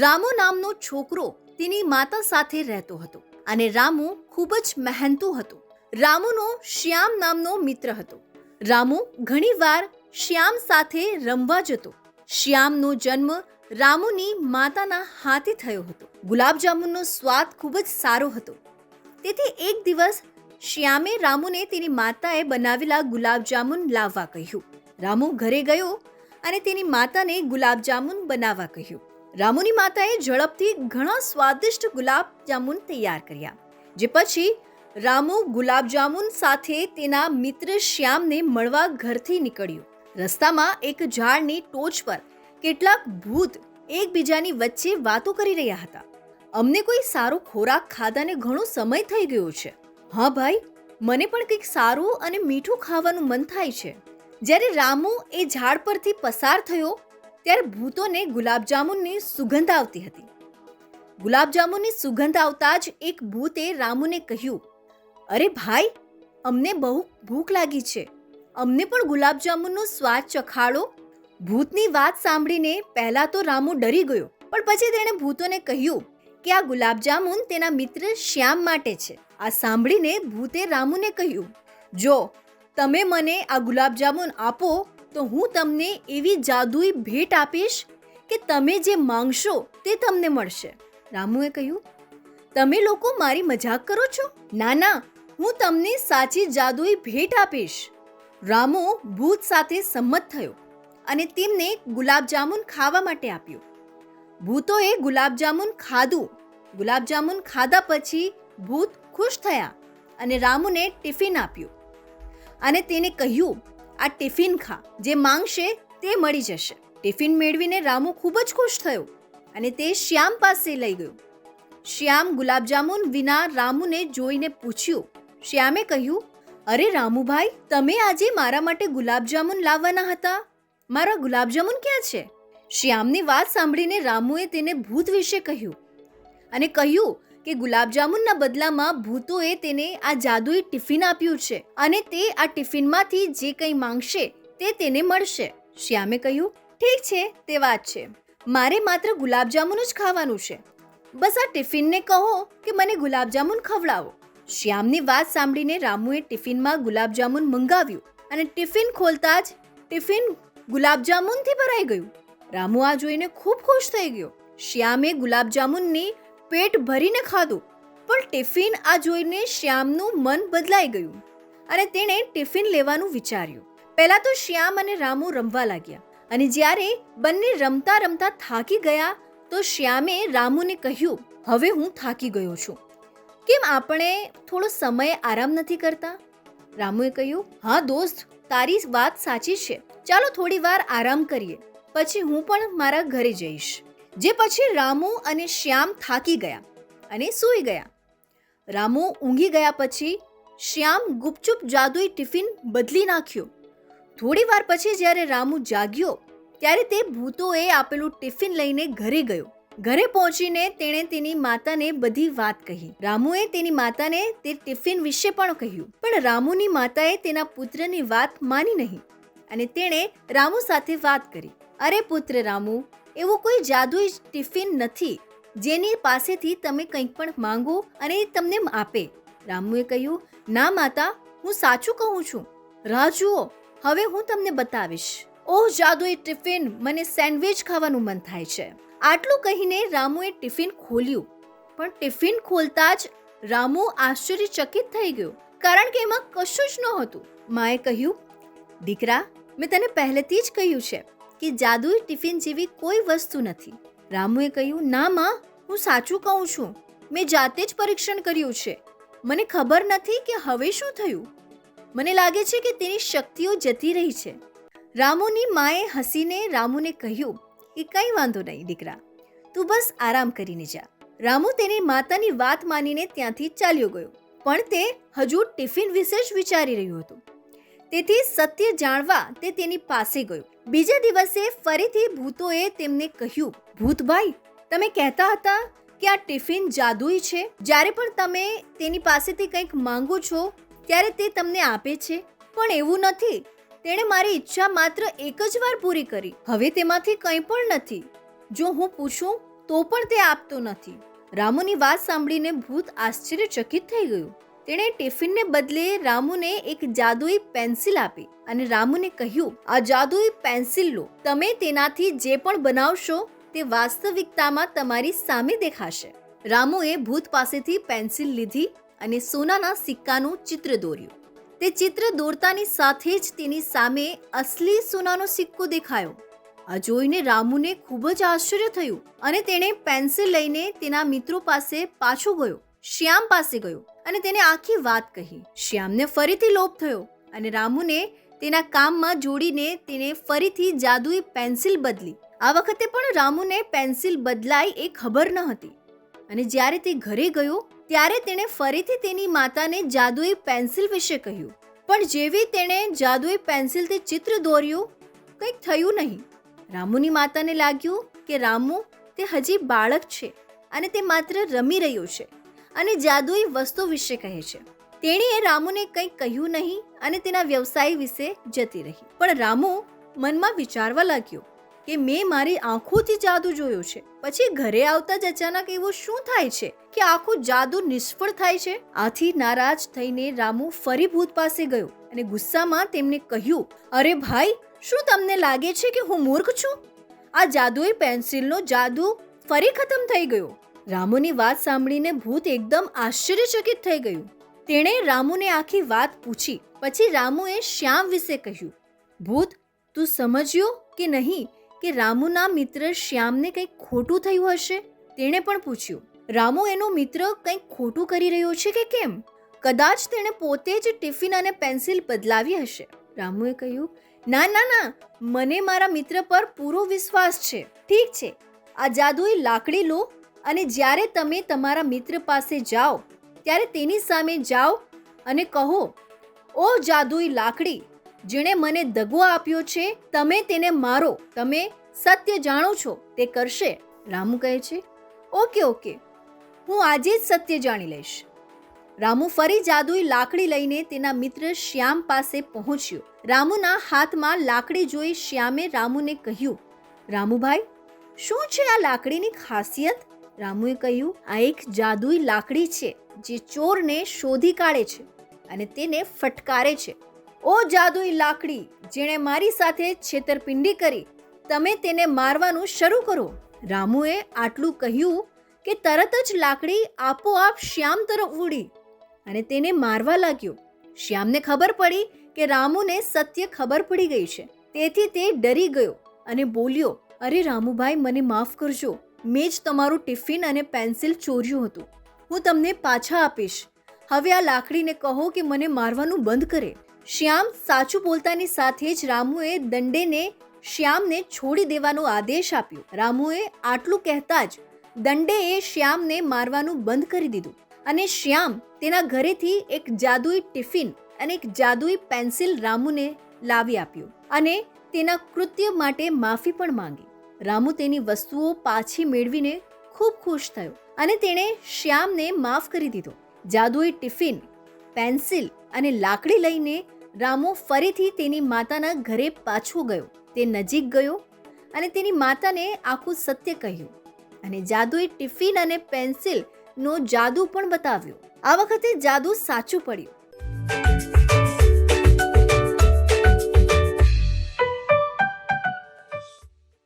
રામુ નામનો છોકરો તેની માતા સાથે રહેતો હતો અને રામુ ખૂબ જ મહેનતુ હતો. રામુનો શ્યામ નામનો મિત્ર હતો. રામુ ઘણીવાર શ્યામ સાથે રમવા જતો. શ્યામનો જન્મ રામુની માતાના હાથે થયો હતો. ગુલાબજાંબુનો સ્વાદ ખૂબ જ સારો હતો. તેથી એક દિવસ શ્યામે રામુને તેની માતાએ બનાવેલા ગુલાબજામુન લાવવા કહ્યું. રામુ ઘરે ગયો અને તેની માતાને ગુલાબજામુન બનાવવા કહ્યું. રામુની માતાએ ઝડપથી ઘણા સ્વાદિષ્ટ ગુલાબજામુન તૈયાર કર્યા, જે પછી રામુ ગુલાબજામુન સાથે તેના મિત્ર શ્યામને મળવા ઘરથી નીકળ્યો. રસ્તામાં એક ઝાડની ટોચ પર કેટલાક ભૂત એકબીજાની વચ્ચે વાતો કરી રહ્યા હતા. અમને કોઈ સારો ખોરાક ખાધાને ઘણો સમય થઈ ગયો છે. હા ભાઈ, મને પણ કંઈક સારું અને મીઠું ખાવાનું મન થાય છે. જ્યારે રામુ એ ઝાડ પરથી પસાર થયો ત્યારે ભૂતોને ગુલાબજામુનની સુગંધ આવતી હતી. ગુલાબજામુનની સુગંધ આવતા જ એક ભૂતે રામુને કહ્યું, અરે ભાઈ, અમને બહુ ભૂખ લાગી છે. અમને પણ ગુલાબજામુનનો સ્વાદ ચખાડો. ભૂતની વાત સાંભળીને પહેલા તો રામુ ડરી ગયો, પણ પછી તેણે ભૂતોને કહ્યું કે આ ગુલાબજામુન તેના મિત્ર શ્યામ માટે છે. આ સાંભળીને ભૂતે રામુને કહ્યું, જો તમે મને આ ગુલાબજામુન આપો તો હું તમને એવી જાદુઈ ભેટ આપીશ કે તમે જે માંગશો તે તમને મળશે. રામુએ કહ્યું, તમે લોકો મારી મજાક કરો છો? ના ના, હું તમને સાચી જાદુઈ ભેટ આપીશ. રામુ ભૂત સાથે સંમત થયો અને તેમને ગુલાબજામુન ખાવા માટે આપ્યું. ભૂતોએ ગુલાબજામુન ખાધું. ગુલાબજામુન ખાધા પછી ભૂત ખુશ થયા અને રામુને ટિફિન આપ્યું અને તેને કહ્યું આ ટિફિન ખા. જે માંગશે તે મળી જશે. ટિફિન મેળવીને રામુ ખૂબ જ ખુશ થયો અને તે શ્યામ પાસે લઈ ગયો. શ્યામ ગુલાબજામુન વિના રામુને જોઈને પૂછ્યું. શ્યામે કહ્યું, અરે રામુભાઈ, તમે આજે મારા માટે ગુલાબજામુન લાવવાના હતા? મારા ગુલાબજામુન ક્યાં છે? શ્યામની વાત સાંભળીને રામુએ તેને ભૂત વિશે કહ્યું અને કહ્યું કે ગુલાબજામુનના બદલામાં ભૂતોએ તેને આ જાદુઈ ટિફિન આપ્યું છે અને તે આ ટિફિનમાંથી જે કંઈ માંગશે તે તેને મળશે. શ્યામે કહ્યું, ઠીક છે, તે વાત છે. મારે માત્ર ગુલાબજામુન જ ખાવાનું છે. બસ આ ટિફિનને કહો કે મને ગુલાબજામુન ખવડાવો. શ્યામની વાત સાંભળીને રામુએ ટિફિનમાં ગુલાબજામુન મંગાવ્યું અને ટિફિન ખોલતા જ ટિફિન ગુલાબજામુનથી ભરાઈ ગયું. રામુ આ જોઈને ખૂબ ખુશ થઈ ગયો. શ્યામે ગુલાબજામુનની પેટ ભરીને ખાધું. પણ ટિફિન આ જોઈને શ્યામનું મન બદલાઈ ગયું. અને તેણે ટિફિન લેવાનું વિચાર્યું. પહેલા તો શ્યામ અને રામુ રમવા લાગ્યા. અને જ્યારે બંને રમતા રમતા થાકી ગયા, તો શ્યામે રામુને કહ્યું, હવે હું થાકી ગયો છું. કેમ આપણે થોડો સમય આરામ નથી કરતા? રામુએ કહ્યું, હા દોસ્ત, તારી વાત સાચી છે. ચાલો થોડી વાર આરામ કરીએ. પછી હું પણ મારા ઘરે જઈશ. જે પછી રામુ અને શ્યામ થાકી ગયા અને સૂઈ ગયા. રામુ ઊંઘી ગયા પછી શ્યામ ગુપચુપ જાદુઈ ટિફિન બદલી નાખ્યો. થોડી વાર પછી જ્યારે રામુ જાગ્યો, ત્યારે તે ભૂતોએ આપેલું ટિફિન લઈને ઘરે ગયો. ઘરે પહોંચીને તેણે તેની માતાને બધી વાત કહી. રામુએ તેની માતાને તે ટિફિન વિશે પણ કહ્યું, પણ રામુની માતાએ તેના પુત્રની વાત માની નહીં. અને તેણે રામુ સાથે વાત કરી. અરે પુત્ર રામુ એવું કોઈ જાદુઈ ટિફિન નથી, જેની પાસેથી તમે કંઈક પણ માંગો અને એ તમને આપે. રામુએ કહ્યું, ના માતા, હું સાચું કહું છું. રાહ જુઓ, હવે હું તમને બતાવીશ. ઓહ, જાદુઈ ટિફિન, મને સેન્ડવિચ ખાવાનું મન થાય છે. આટલું કહીને રામુએ ટિફિન ખોલ્યું. પણ ટિફિન ખોલતા જ રામુ આશ્ચર્યચકિત થઈ ગયો, કારણ કે એમાં કશું જ નહોતું. માએ કહ્યું, દીકરા, મેં તને પહેલેથી જ કહ્યું છે કે જાદુઈ ટિફિન જેવી કોઈ વસ્તુ નથી. રામુએ કહ્યું, ના, માં, હું સાચું કહું છું. મેં જાતે જ પરીક્ષણ કર્યું છે. મને ખબર નથી કે હવે શું થયું. મને લાગે છે કે તેની શક્તિઓ જતી રહી છે. રામુની માએ હસીને રામુને કહ્યું કે કંઈ વાંધો નહીં, દીકરા. તું બસ આરામ કરીને જા. રામુ તેની માતાની વાત માનીને ત્યાંથી ચાલ્યો ગયો. પણ તે હજુ ટિફિન વિશે જ વિચારી રહ્યું હતું. તેથી સત્ય જાણવા તે તેની પાસે ગયો. બીજા દિવસે ફરીથી ભૂતોએ તેમને કહ્યું, ભૂતભાઈ, તમે કહેતા હતા કે આ ટિફિન જાદુઈ છે. જ્યારે પણ તમે તેની પાસેથી કંઈક માંગો છો, ત્યારે તે તમને આપે છે. પણ એવું નથી. તેણે મારી ઈચ્છા માત્ર એક જ વાર પૂરી કરી. હવે તેમાંથી કંઈ પણ નથી. જો હું પૂછું, તો પણ તે આપતો નથી. રામુની વાત સાંભળીને ભૂત આશ્ચર્યચકિત થઈ ગયું. તેણે ટિફિનને બદલે રામુને એક જાદુઈ પેન્સિલ આપી અને રામુને કહ્યું, આ જાદુઈ પેન્સિલ લો. તમે તેનાથી જે પણ બનાવશો, તે વાસ્તવિકતામાં તમારી સામે દેખાશે. રામુએ ભૂત પાસેથી પેન્સિલ લીધી અને સોનાના સિક્કાનું ચિત્ર દોર્યું. તે ચિત્ર દોરતાની સાથે જ તેની સામે અસલી સોનાનો સિક્કો દેખાયો. આ જોઈને રામુને ખૂબ જ આશ્ચર્ય થયું અને તેણે પેન્સિલ લઈને તેના મિત્રો પાસે પાછો ગયો, શ્યામ પાસે ગયો. અને તેને આખી વાત કહી. શ્યામને ફરીથી લોભ થયો અને રામુને તેના કામમાં જોડીને તેને ફરીથી જાદુઈ પેન્સિલ બદલી. આ વખતે પણ રામુને પેન્સિલ બદલાઈ એ ખબર ન હતી. અને જ્યારે તે ઘરે ગયો, ત્યારે તેણે ફરીથી તેની માતાને જાદુઈ પેન્સિલ વિશે કહ્યું. પણ જેવી તેણે જાદુઈ પેન્સિલથી ચિત્ર દોર્યું કંઈક થયું નહીં. રામુની માતાને લાગ્યું કે રામુ તે હજી બાળક છે અને તે માત્ર રમી રહ્યો છે. અને જાદુઈ વસ્તુ વિશે કહે છે. તેણીએ રામુને કંઈ કહ્યું નહીં અને તેના વ્યવસાય વિશે જતી રહી. પણ રામુ મનમાં વિચારવા લાગ્યો કે મેં મારી આંખોથી જાદુ જોયો છે. પછી ઘરે આવતા જ અચાનક એવું શું થાય છે કે આખું જાદુ નિષ્ફળ થાય છે? આથી નારાજ થઈને રામુ ફરી ભૂત પાસે ગયો અને ગુસ્સામાં તેમને કહ્યું, અરે ભાઈ, શું તમને લાગે છે કે હું મૂર્ખ છું? આ જાદુઈ પેન્સિલનો જાદુ ફરી ખતમ થઈ ગયો. રામુની વાત સાંભળીને ભૂત એકદમ આશ્ચર્યચકિત થઈ ગયું. તેણે રામુને આખી વાત પૂછી, પછી રામુએ શ્યામ વિશે કહ્યું, ભૂત, તું સમજ્યો કે નહીં કે રામુના મિત્ર શ્યામને કંઈક ખોટું થયું હશે? તેણે પણ પૂછ્યું, રામુ એનો મિત્ર કંઈક ખોટું કરી રહ્યો છે કે કેમ? કદાચ તેણે પોતે જ ટિફિન અને પેન્સિલ બદલાવી હશે. રામુએ કહ્યું, ના ના ના, મને મારા મિત્ર પર પૂરો વિશ્વાસ છે. ઠીક છે, આ જાદુઈ લાકડી લો અને જ્યારે તમે તમારા મિત્ર પાસે જાઓ, ત્યારે તેની સામે જાઓ અને કહો, ઓ જાદુઈ લાકડી, જેણે મને દગો આપ્યો છે, તમે તેને મારો, તમે સત્ય જાણો છો, તે કરશે. રામુ કહે છે, ઓકે ઓકે, હું આજે જ સત્ય જાણી લઈશ. રામુ ફરી જાદુઈ લાકડી લઈને તેના મિત્ર શ્યામ પાસે પહોંચ્યો. રામુના હાથમાં લાકડી જોઈ શ્યામે રામુને કહ્યું, રામુભાઈ, શું છે આ લાકડીની ખાસિયત? રામુએ કહ્યું, આ એક જાદુઈ લાકડી છે જે ચોરને શોધી કાઢે છે અને તેને ફટકારે છે. ઓ જાદુઈ લાકડી, જેણે મારી સાથે છેતરપિંડી કરી, તમે તેને મારવાનું શરૂ કરો. રામુએ આટલું કહ્યું કે તરત જ લાકડી આપોઆપ શ્યામ તરફ ઉડી અને તેને મારવા લાગ્યો. શ્યામને ખબર પડી કે રામુને સત્ય ખબર પડી ગઈ છે. તેથી તે ડરી ગયો અને બોલ્યો, અરે રામુભાઈ, મને માફ કરજો. મેં જ તમારું ટિફિન અને પેન્સિલ ચોર્યું હતું. હું તમને પાછા આપીશ. હવે આ લાકડીને કહો કે મને મારવાનું બંધ કરે. શ્યામ સાચું બોલતાની સાથે જ રામુએ દંડેને શ્યામને છોડી દેવાનો આદેશ આપ્યો. રામુએ આટલું કહેતા જ દંડેએ શ્યામને મારવાનું બંધ કરી દીધું અને શ્યામ તેના ઘરેથી એક જાદુઈ ટિફિન અને એક જાદુઈ પેન્સિલ રામુને લાવી આપ્યું અને તેના કૃત્ય માટે માફી પણ માંગી. રામુ તેની વસ્તુઓ પાછી મેળવીને ખૂબ ખુશ થયો અને તેણે શ્યામને માફ કરી દીધો. જાદુઈ ટિફિન, પેન્સિલ અને લાકડી લઈને રામુ ફરીથી તેની માતાના ઘરે પાછો ગયો. તે નજીક ગયો અને તેની માતાને આખું સત્ય કહ્યું અને જાદુએ ટિફિન અને પેન્સિલનો જાદુ પણ બતાવ્યો. આ વખતે જાદુ સાચું પડ્યું.